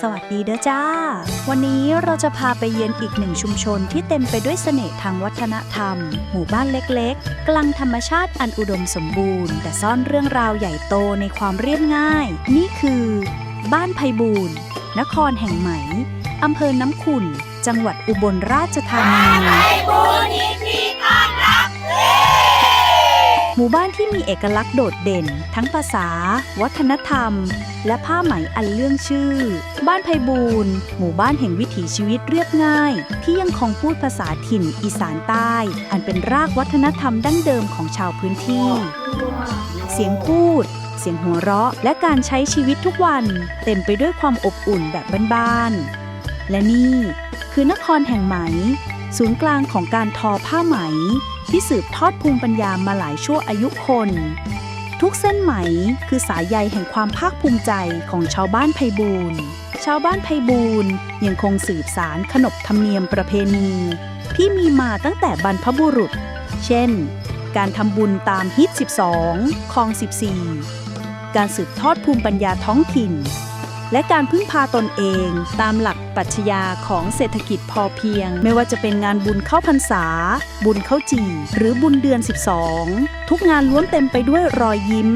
สวัสดีเด้อจ้า วันนี้เราจะพาไปเยือนอีกหนึ่งชุมชนที่เต็มไปด้วยเสน่ห์ทางวัฒนธรรม หมู่บ้านเล็กๆ กลางธรรมชาติอันอุดมสมบูรณ์ แต่ซ่อนเรื่องราวใหญ่โตในความเรียบง่าย นี่คือ บ้านไพบูรณ์นครแห่งไหมอำเภอน้ำขุ่น จังหวัดอุบลราชธานีห มู่บ้านที่มีเอกลักษณ์โดดเด่น ทั้งภาษา วัฒนธรรม และผ้าไหมอันเรื่องชื่อ บ้านไพบูรณ์หมู่บ้านแห่งวิถีชีวิตเรียบง่าย ที่ยังคงพูดภาษาถิ่นอีสานใต้ อันเป็นรากวัฒนธรรมดั้งเดิมของชาวพื้นที่ เสียงพูด เสียงหัวเราะ และการใช้ชีวิตทุกวัน เต็มไปด้วยความอบอุ่นแบบบ้านๆและนี่คือนครแห่งไหม ศูนย์กลางของการทอผ้าไหม ที่สืบทอดภูมิปัญญามาหลายชั่วอายุคน ทุกเส้นไหมคือสายใยแห่งความภาคภูมิใจของชาวบ้านไพบูรณ์ชาวบ้านไพบูรณ์ยังคงสืบสารขนบธรรมเนียมประเพณี ที่มีมาตั้งแต่บรรพบุรุษ เช่น การทำบุญตามฮิต 12 คลอง 14 การสืบทอดภูมิปัญญาท้องถิ่น และการพึ่งพาตนเอง ตามหลักปรัชญาของเศรษฐกิจพอเพียง ไม่ว่าจะเป็นงานบุญเข้าพรรษา บุญเข้าจีหรือบุญเดือน 12 ทุกงานล้วนเต็มไปด้วยรอยยิ้ม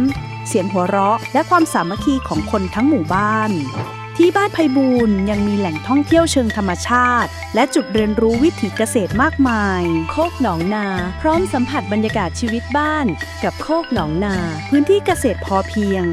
เสียงหัวเราะ และความสามัคคีของคนทั้งหมู่บ้านที่บ้านไพบูรยังมีแหล่งท่องเที่ยวเชิงธรรมชาติ และจุดเรียนรู้วิถีเกษตรมากมาย โคกหนองนา พร้อมสัมผัสบรรยากาศชีวิตบ้าน กับโคกหนองนา พื้นที่เกษตรพอเพียง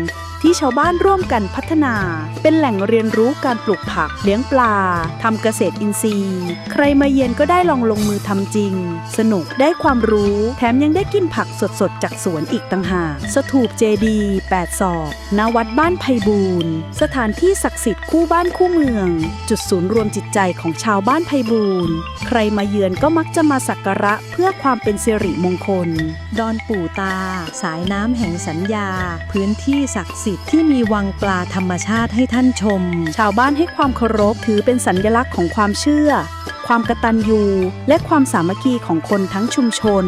ที่ชาวบ้านร่วมกันพัฒนา เป็นแหล่งเรียนรู้การปลูกผัก เลี้ยงปลา ทำเกษตรอินทรีย์ ใครมาเยือนก็ได้ลองลงมือทำจริง สนุกได้ความรู้ แถมยังได้กินผักสดๆ จากสวนอีกต่างหาก สถูปเจดีย์แปดศอกณวัดบ้านไพบูรณ์สถานที่ศักดิ์สิทธิ์คู่บ้านคู่เมือง จุดศูนย์รวมจิตใจของชาวบ้านไพบูรณ์ใครมาเยือนก็มักจะมาสักการะเพื่อความเป็นสิริมงคล ดอนปู่ตา สายน้ำแห่งสัญญา พื้นที่ศักดิ์สิทธิ์ที่มีวังปลาธรรมชาติให้ท่านชม ชาวบ้านให้ความเคารพถือเป็นสัญลักษณ์ของความเชื่อ ความกตัญญูและความสามัคคีของคนทั้งชุมชน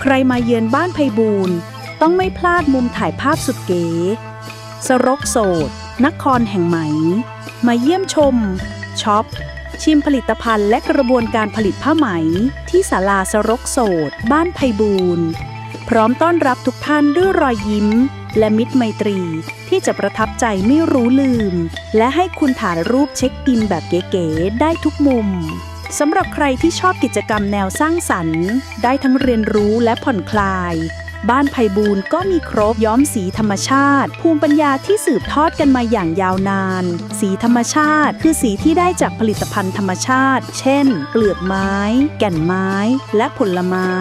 ใครมาเยือนบ้านไพบูรณ์ต้องไม่พลาดมุมถ่ายภาพสุดเก๋ สรกโสดนครแห่งไหม มาเยี่ยมชมช็อปชิมผลิตภัณฑ์และกระบวนการผลิตผ้าไหม ที่ศาลาสรกโสดบ้านไพบูรณ์พร้อมต้อนรับทุกท่านด้วยรอยยิ้ม และมิตรไมตรีที่จะประทับใจไม่รู้ลืม และให้คุณถ่ายรูปเช็คอินแบบเก๋ๆได้ทุกมุมสำหรับใครที่ชอบกิจกรรมแนวสร้างสรรค์ ได้ทั้งเรียนรู้และผ่อนคลาย บ้านไพบูรณ์ก็มีครบย้อมสีธรรมชาติ ภูมิปัญญาที่สืบทอดกันมาอย่างยาวนาน สีธรรมชาติ คือสีที่ได้จากผลิตภัณฑ์ธรรมชาติ เช่น เปลือกไม้ แก่นไม้ และผลไม้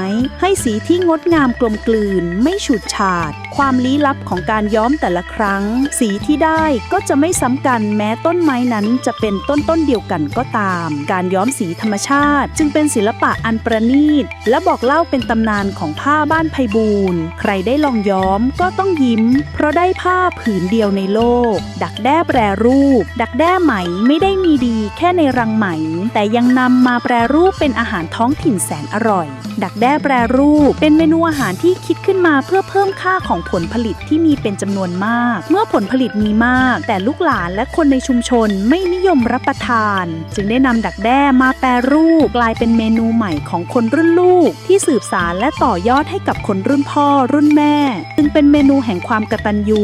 ให้สีที่งดงามกลมกลืน ไม่ฉูดฉาด ความลี้ลับของการย้อมแต่ละครั้ง สีที่ได้ก็จะไม่ซ้ำกันแม้ต้นไม้นั้นจะเป็นต้นต้นเดียวกันก็ตาม การย้อมสีธรรมชาติ จึงเป็นศิลปะอันประณีตและบอกเล่าเป็นตำนานของผ้าบ้านไพบูรณ์ใครได้ลองย้อมก็ต้องยิ้ม เพราะได้ผ้าผืนเดียวในโลก ดักแด้แปรรูป ดักแด้ไหมไม่ได้มีดีแค่ในรังไหม แต่ยังนำมาแปรรูปเป็นอาหารท้องถิ่นแสนอร่อย ดักแด้แปรรูป เป็นเมนูอาหารที่คิดขึ้นมาเพื่อเพิ่มค่าของผลผลิตที่มีเป็นจำนวนมาก เมื่อผลผลิตมีมาก แต่ลูกหลานและคนในชุมชนไม่นิยมรับประทาน จึงได้นำดักแด้มาแปรรูป กลายเป็นเมนูใหม่ของคนรุ่นลูก ที่สืบสารและต่อยอดให้กับคนรุ่นพ่อพ่อรุ่นแม่ จึงเป็นเมนูแห่งความกตัญญู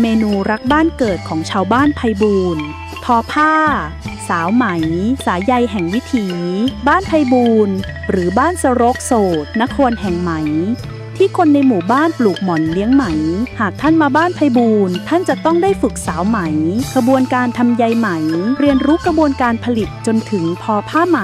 เมนูรักบ้านเกิดของชาวบ้านไพบูรณ์ทอผ้า สาวไหม สายใยแห่งวิถี บ้านไพบูรณ์หรือบ้านสรกโสดนครแห่งไหม ที่คนในหมู่บ้านปลูกหม่อนเลี้ยงไหม หากท่านมาบ้านไพบูรณ์ท่านจะต้องได้ฝึกสาวไหม กระบวนการทำใยไหม เรียนรู้กระบวนการผลิตจนถึงทอผ้าไหม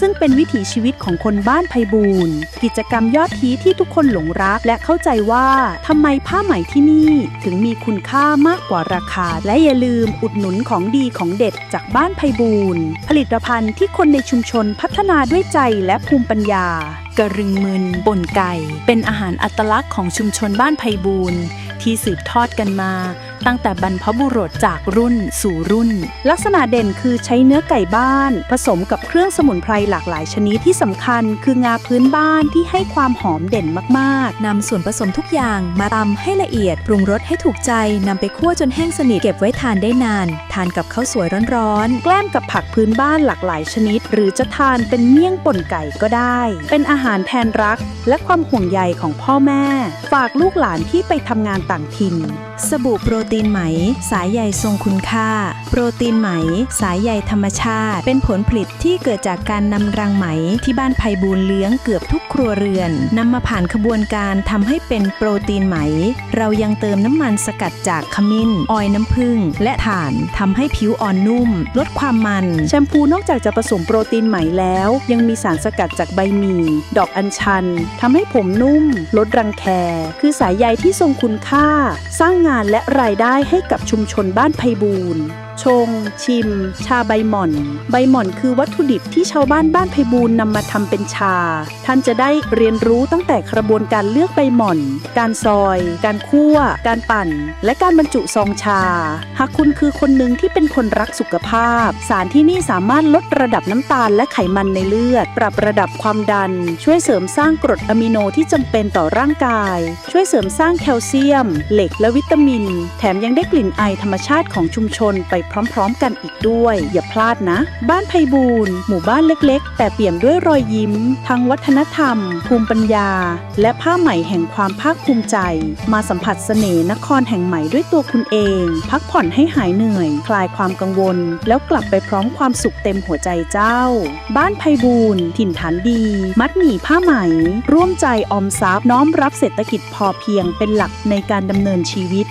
ซึ่งเป็นวิถีชีวิตของคนบ้านไพบูรณ์กิจกรรมยอดฮิตที่ทุกคนหลงรักและเข้าใจว่าทำไมผ้าไหมที่นี่ถึงมีคุณค่ามากกว่าราคา และอย่าลืมอุดหนุนของดีของเด็ดจากบ้านไพบูรณ์ผลิตภัณฑ์ที่คนในชุมชนพัฒนาด้วยใจและภูมิปัญญา กระรึงมึนป่นไก่ เป็นอาหารอัตลักษณ์ของชุมชนบ้านไพบูรณ์ที่สืบทอดกันมา ตั้งแต่บรรพบุรุษจากรุ่นสู่รุ่น ลักษณะเด่นคือใช้เนื้อไก่บ้าน ผสมกับเครื่องสมุนไพรหลากหลายชนิดที่สำคัญ คืองาพื้นบ้านที่ให้ความหอมเด่นมากๆนำส่วนผสมทุกอย่างมาตำให้ละเอียดปรุงรสให้ถูกใจนำไปคั่วจนแห้งสนิทเก็บไว้ทานได้นาน ทานกับข้าวสวยร้อนๆแกล้มกับผักพื้นบ้านหลากหลายชนิด หรือจะทานเป็นเมี่ยงป่นไก่ก็ได้ เป็นอาหารแทนรัก และความห่วงใยของพ่อแม่ ฝากลูกหลานที่ไปทำงานต่างถิ่น สบู่โปรตีนไหม สายใยทรงคุณค่า โปรตีนไหม สายใยธรรมชาติ เป็นผลผลิตที่เกิดจากการนำรังไหมที่บ้านไพบูลเลี้ยงเกือบทุกครัวเรือนนำมาผ่านขบวนการทำให้เป็นโปรตีนไหม เรายังเติมน้ำมันสกัดจากขมิ้น ออยน้ำผึ้งและถ่านทำให้ผิวอ่อนนุ่ม ลดความมัน แชมพูนอกจากจะผสมโปรตีนไหมแล้ว ยังมีสารสกัดจากใบหมี่ดอกอัญชันทำให้ผมนุ่ม ลดรังแคคือสายใยที่ทรงคุณค่า สร้างงานและรายได้ให้กับชุมชนบ้านไพบูรณ์ ชง ชิม ชาใบหม่อน ใบหม่อนคือวัตถุดิบที่ชาวบ้านบ้านไพบูรณ์นำมาทำเป็นชา ท่านจะได้เรียนรู้ตั้งแต่กระบวนการเลือกใบหม่อน การซอย การคั่ว การปั่น และการบรรจุซองชา หากคุณคือคนหนึ่งที่เป็นคนรักสุขภาพ สารที่นี่สามารถลดระดับน้ำตาลและไขมันในเลือด ปรับระดับความดัน ช่วยเสริมสร้างกรดอะมิโนที่จำเป็นต่อร่างกาย ช่วยเสริมสร้างแคลเซียม เหล็กและวิตามิน แถมยังได้กลิ่นไอธรรมชาติของชุมชนไปพร้อมๆ กันอีกด้วย อย่าพลาดนะ บ้านไพบูรณ์หมู่บ้านเล็กๆ แต่เปี่ยมด้วยรอยยิ้มทางวัฒนธรรม ภูมิปัญญา และผ้าไหมแห่งความภาคภูมิใจ มาสัมผัสเสน่ห์นครแห่งใหม่ด้วยตัวคุณเอง พักผ่อนให้หายเหนื่อย คลายความกังวล แล้วกลับไปพร้อมความสุขเต็มหัวใจเจ้า บ้านไพบูรณ์ถิ่นฐานดี มัดหมี่ผ้าไหม ร่วมใจออมทรัพย์น้อมรับเศรษฐกิจพอเพียงเป็นหลักในการดำเนินชีวิต